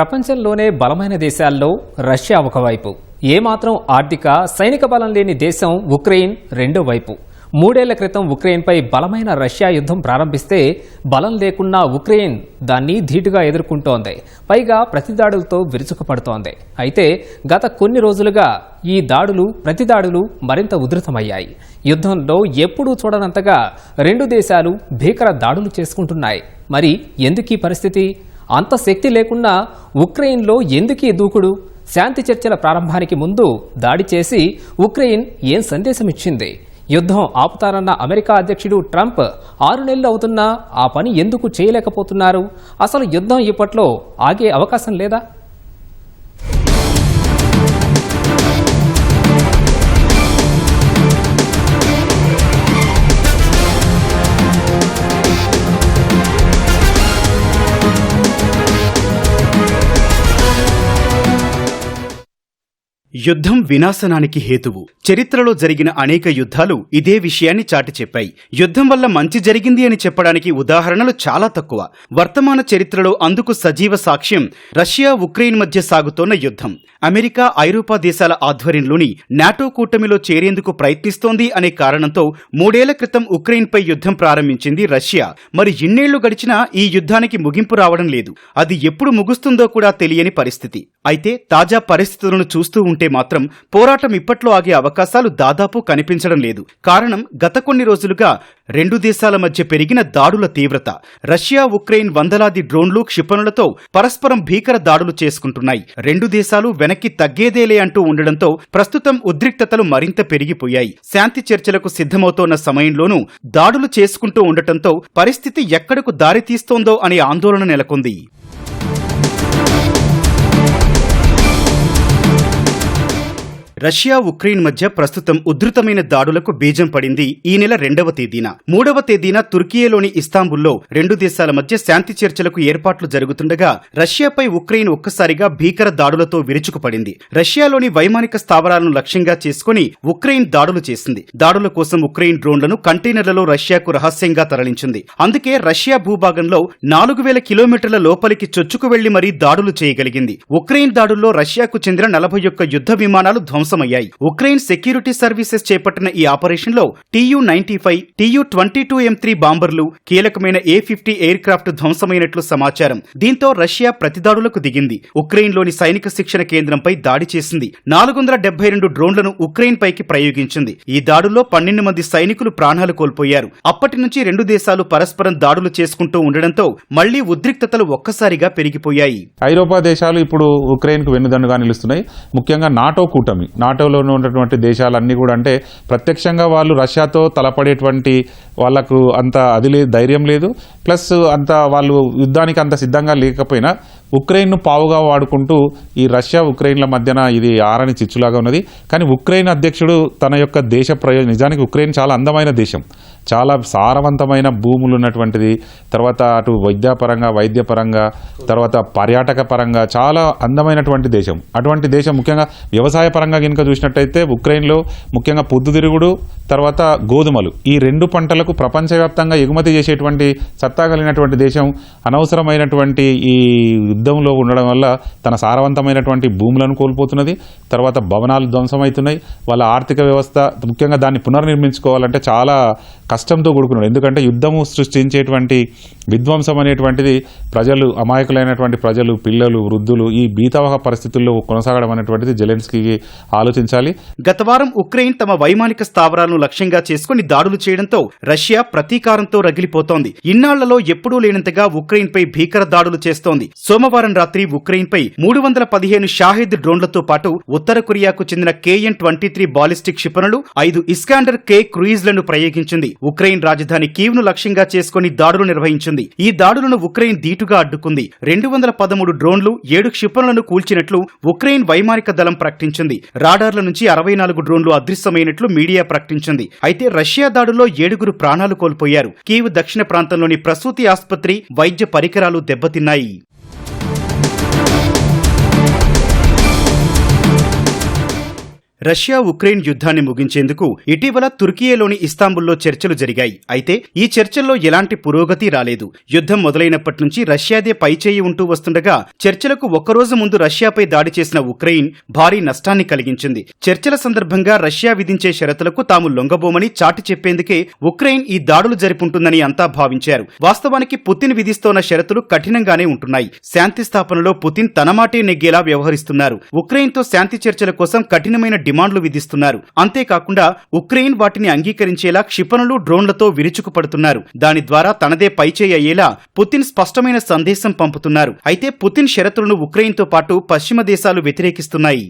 ప్రపంచంలోనే బలమైన దేశాల్లో రష్యా ఒకవైపు ఏమాత్రం ఆర్థిక సైనిక బలం లేని దేశం ఉక్రెయిన్ రెండో వైపు. మూడేళ్ళ క్రితం ఉక్రెయిన్పై బలమైన రష్యా యుద్ధం ప్రారంభిస్తే బలం లేకున్నా ఉక్రెయిన్ దాన్ని ధీటుగా ఎదుర్కొంటోంది. పైగా ప్రతిదాడులతో విరుచుకుపడుతోంది. అయితే గత కొన్ని రోజులుగా ఈ దాడులు ప్రతిదాడులు మరింత ఉధృతమయ్యాయి. యుద్ధంలో ఎప్పుడూ చూడనంతగా రెండు దేశాలు భీకర దాడులు చేసుకుంటున్నాయి. మరి ఎందుకీ పరిస్థితి? అంత శక్తి లేకున్నా ఉక్రెయిన్లో ఎందుకీ దూకుడు? శాంతి చర్చల ప్రారంభానికి ముందు దాడి చేసి ఉక్రెయిన్ ఏం సందేశం ఇచ్చింది యుద్ధం ఆపుతారన్న అమెరికా అధ్యక్షుడు ట్రంప్ ఆరు నెలలు అవుతున్నా ఆ పని ఎందుకు చేయలేకపోతున్నారు? అసలు యుద్ధం ఇప్పట్లో ఆగే అవకాశం లేదా? యుద్ధం వినాశనానికి హేతువు. చరిత్రలో జరిగిన అనేక యుద్ధాలు ఇదే విషయాన్ని చాటి చెప్పాయి. యుద్ధం వల్ల మంచి జరిగింది అని చెప్పడానికి ఉదాహరణలు చాలా తక్కువ. వర్తమాన చరిత్రలో అందుకు సజీవ సాక్ష్యం రష్యా ఉక్రెయిన్ మధ్య సాగుతోన్న యుద్ధం. అమెరికా ఐరోపా దేశాల ఆధ్వర్యంలోని నాటో కూటమిలో చేరేందుకు ప్రయత్నిస్తోంది అనే కారణంతో మూడేళ్ళ క్రితం ఉక్రెయిన్పై యుద్ధం ప్రారంభించింది రష్యా. మరి ఇన్నేళ్ళు గడిచినా ఈ యుద్ధానికి ముగింపు రావడం లేదు. అది ఎప్పుడు ముగుస్తుందో కూడా తెలియని పరిస్థితి. అయితే తాజా పరిస్థితులను చూస్తూ ఉంటే మాత్రం పోరాటం ఇప్పట్లో ఆగే అవకాశాలు దాదాపు కనిపించడం లేదు. కారణం గత కొన్ని రోజులుగా రెండు దేశాల మధ్య పెరిగిన దాడుల తీవ్రత. రష్యా ఉక్రెయిన్ వందలాది డ్రోన్లు క్షిపణులతో పరస్పరం భీకర దాడులు చేసుకుంటున్నాయి. రెండు దేశాలు వెనక్కి తగ్గేదేలే అంటూ ఉండడంతో ప్రస్తుతం ఉద్రిక్తతలు మరింత పెరిగిపోయాయి. శాంతి చర్చలకు సిద్ధమవుతోన్న సమయంలోనూ దాడులు చేసుకుంటూ ఉండటంతో పరిస్థితి ఎక్కడకు దారితీస్తోందో అనే ఆందోళన నెలకొంది. రష్యా ఉక్రెయిన్ మధ్య ప్రస్తుతం ఉధృతమైన దాడులకు బీజం పడింది ఈ నెల రెండవ తేదీన. మూడవ తేదీన తుర్కియేలోని ఇస్తాంబుల్లో రెండు దేశాల మధ్య శాంతి చర్చలకు ఏర్పాట్లు జరుగుతుండగా రష్యాపై ఉక్రెయిన్ ఒక్కసారిగా భీకర దాడులతో విరుచుకుపడింది. రష్యాలోని వైమానిక స్థావరాలను లక్ష్యంగా చేసుకుని ఉక్రెయిన్ దాడులు చేసింది. దాడుల కోసం ఉక్రెయిన్ డ్రోన్లను కంటైనర్లలో రష్యాకు రహస్యంగా తరలించింది. అందుకే రష్యా భూభాగంలో నాలుగు వేల కిలోమీటర్ల లోపలికి చొచ్చుకు వెళ్ళి మరీ దాడులు చేయగలిగింది. ఉక్రెయిన్ దాడుల్లో రష్యాకు చెందిన నలభై ఒక్క యుద్ధ విమానాలు ధ్వంసమయ్యాయి ఉక్రెయిన్ సెక్యూరిటీ సర్వీసెస్ చేపట్టిన ఈ ఆపరేషన్లో TU ninety five TU twenty two M three బాంబర్లు కీలకమైన ఏ ఫిఫ్టీ ఎయిర్ క్రాఫ్ట్ ధ్వంసమైనట్లు సమాచారం. దీంతో రష్యా ప్రతిదాడులకు దిగింది. ఉక్రెయిన్లోని సైనిక శిక్షణ కేంద్రంపై దాడి చేసింది. నాలుగు వందల డెబ్బై రెండు డ్రోన్లను ఉక్రెయిన్ పైకి ప్రయోగించింది. ఈ దాడుల్లో పన్నెండు మంది సైనికులు ప్రాణాలు కోల్పోయారు. అప్పటి నుంచి రెండు దేశాలు పరస్పరం దాడులు చేసుకుంటూ ఉండడంతో మళ్ళీ ఉద్రిక్తతలు ఒక్కసారిగా పెరిగిపోయాయి. ఐరోపా దేశాలు ఇప్పుడు ఉక్రెయిన్కు వెన్నుదండుగా నిలుస్తున్నాయి. ముఖ్యంగా నాటో కూటమి. నాటోలోనే ఉన్నటువంటి దేశాలన్నీ కూడా అంటే ప్రత్యక్షంగా వాళ్ళు రష్యాతో తలపడేటువంటి వాళ్ళకు అంత అది లేదు ధైర్యం లేదు. ప్లస్ అంత వాళ్ళు యుద్ధానికి అంత సిద్ధంగా లేకపోయినా ఉక్రెయిన్ను పావుగా వాడుకుంటూ ఈ రష్యా ఉక్రెయిన్ల మధ్యన ఇది ఆరని చిచ్చులాగా ఉన్నది. కానీ ఉక్రెయిన్ అధ్యక్షుడు తన యొక్క దేశ ప్రయోజనం నిజానికి ఉక్రెయిన్ చాలా అందమైన దేశం. చాలా సారవంతమైన భూములు ఉన్నటువంటిది తర్వాత అటు వైద్యపరంగా వైద్యపరంగా తర్వాత పర్యాటక పరంగా చాలా అందమైనటువంటి దేశం. అటువంటి దేశం ముఖ్యంగా వ్యవసాయ పరంగా కనుక చూసినట్టయితే ఉక్రెయిన్లో ముఖ్యంగా పొద్దుతిరుగుడు తర్వాత గోధుమలు. ఈ రెండు పంటలకు ప్రపంచవ్యాప్తంగా ఎగుమతి చేసేటువంటి సత్తా కలిగినటువంటి దేశం అనవసరమైనటువంటి ఈ యుద్ధంలో ఉండడం వల్ల తన సారవంతమైనటువంటి భూములను కోల్పోతున్నది తర్వాత భవనాలు ధ్వంసమవుతున్నాయి. వాళ్ళ ఆర్థిక వ్యవస్థ ముఖ్యంగా దాన్ని పునర్నిర్మించుకోవాలంటే చాలా కష్టంతో కూడుకున్నాడు. ఎందుకంటే యుద్ధము సృష్టించేటువంటి విధ్వంసం అనేటువంటిది ప్రజలు అమాయకులైనటువంటి ప్రజలు పిల్లలు వృద్ధులు ఈ బీతవహ పరిస్థితుల్లో కొనసాగడం అనేటువంటిది జెలెన్స్కీకి ఆలోచించాలి. గత వారం ఉక్రెయిన్ తమ వైమానిక స్థావరాలను లక్ష్యంగా చేసుకుని దాడులు చేయడంతో రష్యా ప్రతీకారంతో రగిలిపోతోంది. ఇన్నాళ్ళలో ఎప్పుడూ లేనంతగా ఉక్రెయిన్ పై భీకర దాడులు చేస్తోంది. సోమవారం రాత్రి ఉక్రెయిన్ పై మూడు వందల పదిహేను షాహిద్ డ్రోన్లతో పాటు ఉత్తర కొరియాకు చెందిన కేఎన్ ట్వంటీ త్రీ బాలిస్టిక్ క్షిపణులు ఐదు ఇస్కాండర్ కే క్రూయిజ్లను ప్రయోగించింది. ఉక్రెయిన్ రాజధాని కీవ్ను లక్ష్యంగా చేసుకుని దాడులు నిర్వహించింది. ఈ దాడులను ఉక్రెయిన్ ధీటుగా అడ్డుకుంది. రెండు వందల పదమూడు డ్రోన్లు ఏడు క్షిపణులను కూల్చినట్లు ఉక్రెయిన్ వైమానిక దళం ప్రకటించింది. రాడార్ల నుంచి అరవై నాలుగు డ్రోన్లు అదృశ్యమైనట్లు మీడియా ప్రకటించింది. అయితే రష్యా దాడుల్లో ఏడుగురు ప్రాణాలు కోల్పోయారు. కీవ్ దక్షిణ ప్రాంతంలోని ప్రసూతి ఆసుపత్రి వైద్య పరికరాలు దెబ్బతిన్నాయి. రష్యా ఉక్రెయిన్ యుద్ధాన్ని ముగించేందుకు ఇటీవల తుర్కియేలోని ఇస్తాంబుల్లో చర్చలు జరిగాయి. అయితే ఈ చర్చల్లో ఎలాంటి పురోగతి రాలేదు. యుద్ధం మొదలైనప్పటి నుంచి రష్యాదే పైచేయి ఉంటూ వస్తుండగా చర్చలకు ఒక్కరోజు ముందు రష్యాపై దాడి చేసిన ఉక్రెయిన్ భారీ నష్టాన్ని కలిగించింది. చర్చల సందర్భంగా రష్యా విధించే షరతులకు తాము లొంగబోమని చాటి చెప్పేందుకే ఉక్రెయిన్ ఈ దాడులు జరిపుంటుందని అంతా భావించారు. వాస్తవానికి పుతిన్ విధిస్తోన్న షరతులు కఠినంగానే ఉంటున్నాయి. శాంతి స్థాపనలో పుతిన్ తన మాటే నెగ్గేలా వ్యవహరిస్తున్నారు. ఉక్రెయిన్తో శాంతి చర్చల కోసం కఠినమైన డిమాండ్లు విధిస్తున్నారు. అంతేకాకుండా ఉక్రెయిన్ వాటిని అంగీకరించేలా క్షిపణులు డ్రోన్లతో విరుచుకుపడుతున్నారు. దాని ద్వారా తనదే పైచేయి అయ్యేలా పుతిన్ స్పష్టమైన సందేశం పంపుతున్నారు. అయితే పుతిన్ షరతులను ఉక్రెయిన్తో పాటు పశ్చిమ దేశాలు వ్యతిరేకిస్తున్నాయి.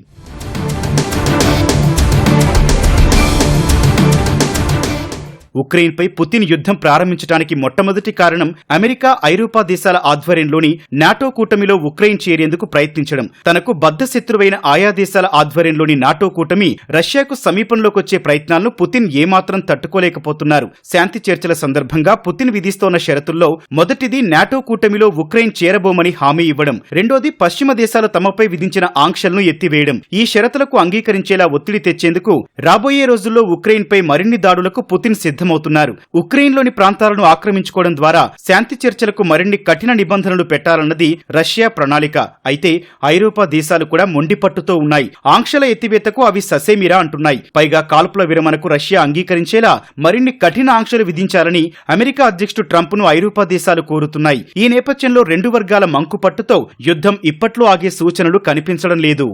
ఉక్రెయిన్పై పుతిన్ యుద్ధం ప్రారంభించడానికి మొట్టమొదటి కారణం అమెరికా ఐరోపా దేశాల ఆధ్వర్యంలోని నాటో కూటమిలో ఉక్రెయిన్ చేరేందుకు ప్రయత్నించడం. తనకు బద్దశత్రువైన ఆయా దేశాల ఆధ్వర్యంలోని నాటో కూటమి రష్యాకు సమీపంలోకొచ్చే ప్రయత్నాలను పుతిన్ ఏమాత్రం తట్టుకోలేకపోతున్నారు. శాంతి చర్చల సందర్భంగా పుతిన్ విధిస్తోన్న షరతుల్లో మొదటిది నాటో కూటమిలో ఉక్రెయిన్ చేరబోమని హామీ ఇవ్వడం. రెండోది పశ్చిమ దేశాలు తమపై విధించిన ఆంక్షలను ఎత్తివేయడం. ఈ షరతులకు అంగీకరించేలా ఒత్తిడి తెచ్చేందుకు రాబోయే రోజుల్లో ఉక్రెయిన్పై మరిన్ని దాడులకు పుతిన్ సిద్ధమవుతున్నారు. ఉక్రెయిన్లోని ప్రాంతాలను ఆక్రమించుకోవడం ద్వారా శాంతి చర్చలకు మరిన్ని కఠిన నిబంధనలు పెట్టాలన్నది రష్యా ప్రణాళిక. అయితే ఐరోపా దేశాలు కూడా మొండిపట్టుతో ఉన్నాయి. ఆంక్షల ఎత్తివేతకు అవి ససేమిరా అంటున్నాయి. పైగా కాల్పుల విరమణకు రష్యా అంగీకరించేలా మరిన్ని కఠిన ఆంక్షలు విధించాలని అమెరికా అధ్యక్షుడు ట్రంప్ను ఐరోపా దేశాలు కోరుతున్నాయి. ఈ నేపథ్యంలో రెండు వర్గాల మంకుపట్టుతో యుద్ధం ఇప్పట్లో ఆగే సూచనలు కనిపించడం లేదు.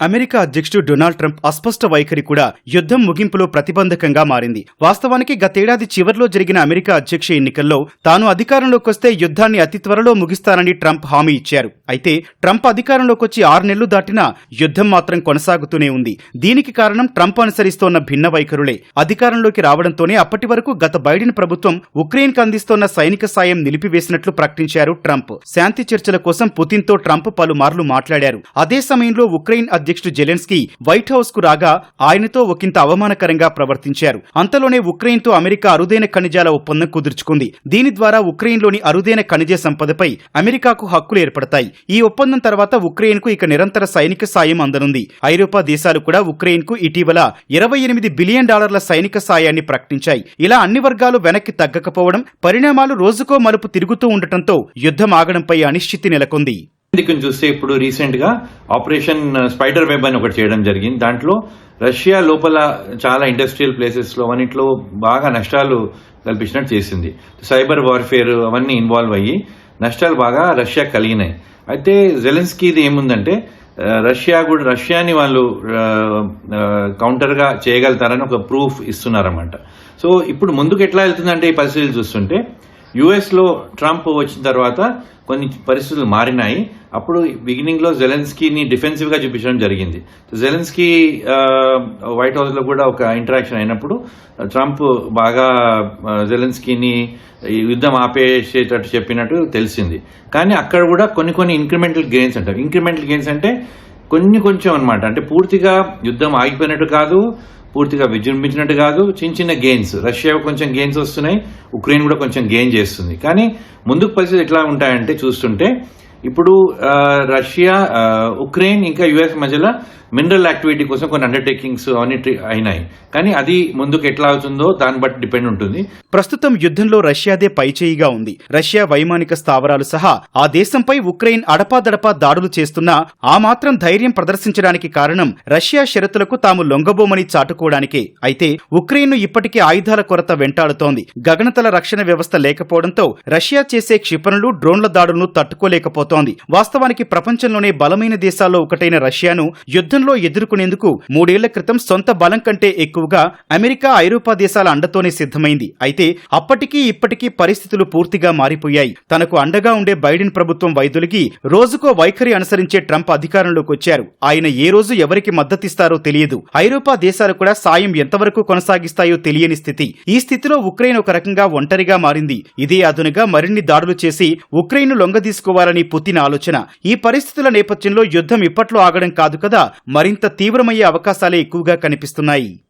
అమెరికా అధ్యక్షుడు డొనాల్డ్ ట్రంప్ అస్పష్ట వైఖరి కూడా యుద్ధం ముగింపులో ప్రతిబంధకంగా మారింది. వాస్తవానికి గతేడాది చివర్లో జరిగిన అమెరికా అధ్యక్ష ఎన్నికల్లో తాను అధికారంలోకి వస్తే యుద్ధాన్ని అతి త్వరలో ముగిస్తానని ట్రంప్ హామీ ఇచ్చారు. అయితే ట్రంప్ అధికారంలోకి వచ్చి ఆరు నెలలు దాటినా యుద్ధం మాత్రం కొనసాగుతూనే ఉంది. దీనికి కారణం ట్రంప్ అనుసరిస్తోన్న భిన్న వైఖరులే. అధికారంలోకి రావడంతోనే అప్పటి వరకు గత బైడెన్ ప్రభుత్వం ఉక్రెయిన్కు అందిస్తోన్న సైనిక సాయం నిలిపివేసినట్లు ప్రకటించారు ట్రంప్. శాంతి చర్చల కోసం పుతిన్తో ట్రంప్ పలుమార్లు మాట్లాడారు. అదే సమయంలో ఉక్రెయిన్ అధ్యక్షుడు జెలెన్స్కీ వైట్ హౌస్కు రాగా ఆయనతో ఒకంత అవమానకరంగా ప్రవర్తించారు. అంతలోనే ఉక్రెయిన్తో అమెరికా అరుదైన ఖనిజాల ఒప్పందం కుదుర్చుకుంది. దీని ద్వారా ఉక్రెయిన్లోని అరుదైన ఖనిజ సంపదపై అమెరికాకు హక్కులు ఏర్పడతాయి. ఈ ఒప్పందం తర్వాత ఉక్రెయిన్కు ఇక నిరంతర సైనిక సాయం అందనుంది. ఐరోపా దేశాలు కూడా ఉక్రెయిన్కు ఇటీవల ఇరవై ఎనిమిది బిలియన్ డాలర్ల సైనిక సాయాన్ని ప్రకటించాయి. ఇలా అన్ని వర్గాలు వెనక్కి తగ్గకపోవడం పరిణామాలు రోజుకో మలుపు తిరుగుతూ ఉండటంతో యుద్ధం ఆగడంపై అనిశ్చితి నెలకొంది. దిక్కును చూస్తే ఇప్పుడు రీసెంట్గా ఆపరేషన్ స్పైడర్ వెబ్ అని ఒకటి చేయడం జరిగింది. దాంట్లో రష్యా లోపల చాలా ఇండస్ట్రియల్ ప్లేసెస్లో అన్నింటిలో బాగా నష్టాలు కల్పించినట్టు చేసింది. సైబర్ వార్ఫేర్ అవన్నీ ఇన్వాల్వ్ అయ్యి నష్టాలు బాగా రష్యా కలిగినాయి. అయితే జెలెన్స్కీది ఏముందంటే uh, రష్యా కూడా రష్యాని వాళ్ళు uh, uh, కౌంటర్గా చేయగలుగుతారని ఒక ప్రూఫ్ ఇస్తున్నారన్నమాట. సో ఇప్పుడు ముందుకు ఎట్లా వెళ్తుందంటే ఈ పరిస్థితులు చూస్తుంటే యుఎస్లో ట్రంప్ వచ్చిన తర్వాత కొన్ని పరిస్థితులు మారినాయి. అప్పుడు బిగినింగ్లో జెలెన్స్కీని డిఫెన్సివ్గా చూపించడం జరిగింది. జెలెన్స్కీ వైట్ హౌస్లో కూడా ఒక ఇంటరాక్షన్ అయినప్పుడు ట్రంప్ బాగా జెలెన్స్కీని యుద్ధం ఆపేసేటట్టు చెప్పినట్టు తెలిసింది. కానీ అక్కడ కూడా కొన్ని కొన్ని ఇంక్రిమెంటల్ గెయిన్స్ అంటారు. ఇంక్రిమెంటల్ గెయిన్స్ అంటే కొన్ని కొంచెం అనమాట అంటే పూర్తిగా యుద్ధం ఆగిపోయినట్టు కాదు. పూర్తిగా విజృంభించినట్టు కాదు. చిన్న చిన్న గెయిన్స్ రష్యా కొంచెం గెయిన్స్ వస్తున్నాయి. ఉక్రెయిన్ కూడా కొంచెం గెయిన్ చేస్తుంది. కానీ ముందుకు పరిస్థితి ఎట్లా ఉంటాయంటే చూస్తుంటే ఇప్పుడు రష్యా ఉక్రెయిన్ ఇంకా యుఎస్ మధ్యలో మినరల్ యాక్టివిటీ కోసం కొన్ని అండర్టేకింగ్స్ అవన్నీ అయినాయి. కానీ అది ముందుకు ఎట్లా అవుతుందో దాన్ని బట్టి డిపెండ్ ఉంటుంది. ప్రస్తుతం యుద్ధంలో రష్యాదే పైచేయిగా ఉంది. రష్యా వైమానిక స్థావరాలు సహా ఆ దేశంపై ఉక్రెయిన్ అడపాదడపా దాడులు చేస్తున్నా ఆ మాత్రం ధైర్యం ప్రదర్శించడానికి కారణం రష్యా షరతులకు తాము లొంగబోమని చాటుకోవడానికే. అయితే ఉక్రెయిన్ను ఇప్పటికే ఆయుధాల కొరత వెంటాడుతోంది. గగనతల రక్షణ వ్యవస్థ లేకపోవడంతో రష్యా చేసే క్షిపణులు డ్రోన్ల దాడులను తట్టుకోలేకపోతోంది. వాస్తవానికి ప్రపంచంలోనే బలమైన దేశాల్లో ఒకటైన రష్యాను యుద్ధం యుద్ధంలో ఎదుర్కొనేందుకు మూడేళ్ళ క్రితం సొంత బలం కంటే ఎక్కువగా అమెరికా ఐరోపా దేశాల అండతోనే సిద్ధమైంది. అయితే అప్పటికీ ఇప్పటికీ పరిస్థితులు పూర్తిగా మారిపోయాయి. తనకు అండగా ఉండే బైడెన్ ప్రభుత్వం వైదొలిగి రోజుకో వైఖరి అనుసరించే ట్రంప్ అధికారంలోకి వచ్చారు. ఆయన ఏ రోజు ఎవరికి మద్దతిస్తారో తెలియదు. ఐరోపా దేశాలు కూడా సాయం ఎంతవరకు కొనసాగిస్తాయో తెలియని స్థితి. ఈ స్థితిలో ఉక్రెయిన్ ఒక రకంగా ఒంటరిగా మారింది. ఇదే అదునుగా మరిన్ని దాడులు చేసి ఉక్రెయిన్ లొంగదీసుకోవాలని పుతిన్ ఆలోచన. ఈ పరిస్థితుల నేపథ్యంలో యుద్ధం ఇప్పట్లో ఆగడం కాదు కదా మరింత తీవ్రమయ్యే అవకాశాలే ఎక్కువగా కనిపిస్తున్నాయి.